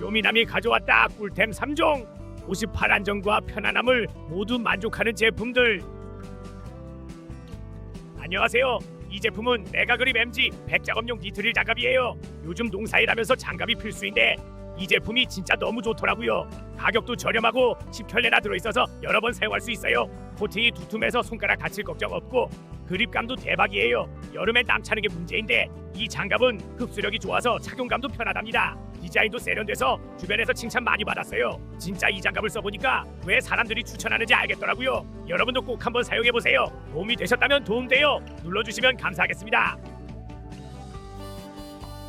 쇼미남이 가져왔다. 꿀템 3종. 58 안정과 편안함을 모두 만족하는 제품들. 안녕하세요. 이 제품은 메가그립 MG 백작업용 니트릴 장갑이에요. 요즘 농사일하면서 장갑이 필수인데 이 제품이 진짜 너무 좋더라고요. 가격도 저렴하고 10켤레나 들어있어서 여러 번 사용할 수 있어요. 코팅이 두툼해서 손가락 다칠 걱정 없고 그립감도 대박이에요. 여름에 땀 차는 게 문제인데 이 장갑은 흡수력이 좋아서 착용감도 편하답니다 디자인도 세련돼서 주변에서 칭찬 많이 받았어요 진짜 이 장갑을 써보니까 왜 사람들이 추천하는지 알겠더라고요 여러분도 꼭 한번 사용해보세요 도움이 되셨다면 도움돼요 눌러주시면 감사하겠습니다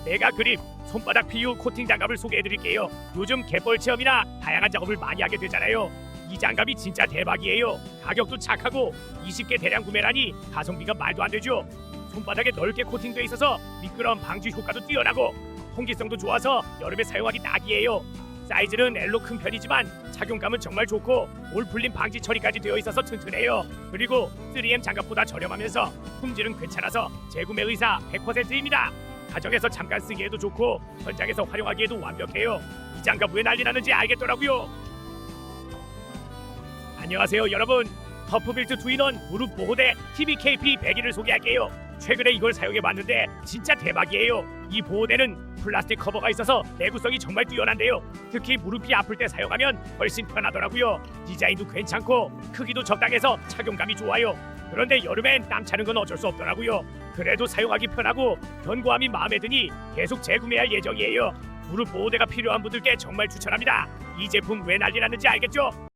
메가 그립 손바닥 PU 코팅 장갑을 소개해드릴게요. 요즘 갯벌 체험이나 다양한 작업을 많이 하게 되잖아요. 이 장갑이 진짜 대박이에요. 가격도 착하고 20개 대량 구매라니 가성비가 말도 안 되죠. 손바닥에 넓게 코팅돼 있어서 미끄럼 방지 효과도 뛰어나고 통기성도 좋아서 여름에 사용하기 딱이에요. 사이즈는 L로 큰 편이지만 착용감은 정말 좋고 올 풀림 방지 처리까지 되어 있어서 튼튼해요. 그리고 3M 장갑보다 저렴하면서 품질은 괜찮아서 재구매 의사 100%입니다. 가정에서 잠깐 쓰기에도 좋고 현장에서 활용하기에도 완벽해요. 이 장갑 왜 난리 나는지 알겠더라고요. 안녕하세요 여러분. 터프빌트 투인원 무릎 보호대 TBKP 100일을 소개할게요. 최근에 이걸 사용해 봤는데 진짜 대박이에요. 이 보호대는 플라스틱 커버가 있어서 내구성이 정말 뛰어난데요. 특히 무릎이 아플 때 사용하면 훨씬 편하더라고요. 디자인도 괜찮고 크기도 적당해서 착용감이 좋아요. 그런데 여름엔 땀 차는 건 어쩔 수 없더라고요. 그래도 사용하기 편하고 견고함이 마음에 드니 계속 재구매할 예정이에요. 무릎 보호대가 필요한 분들께 정말 추천합니다. 이 제품 왜 난리 났는지 알겠죠?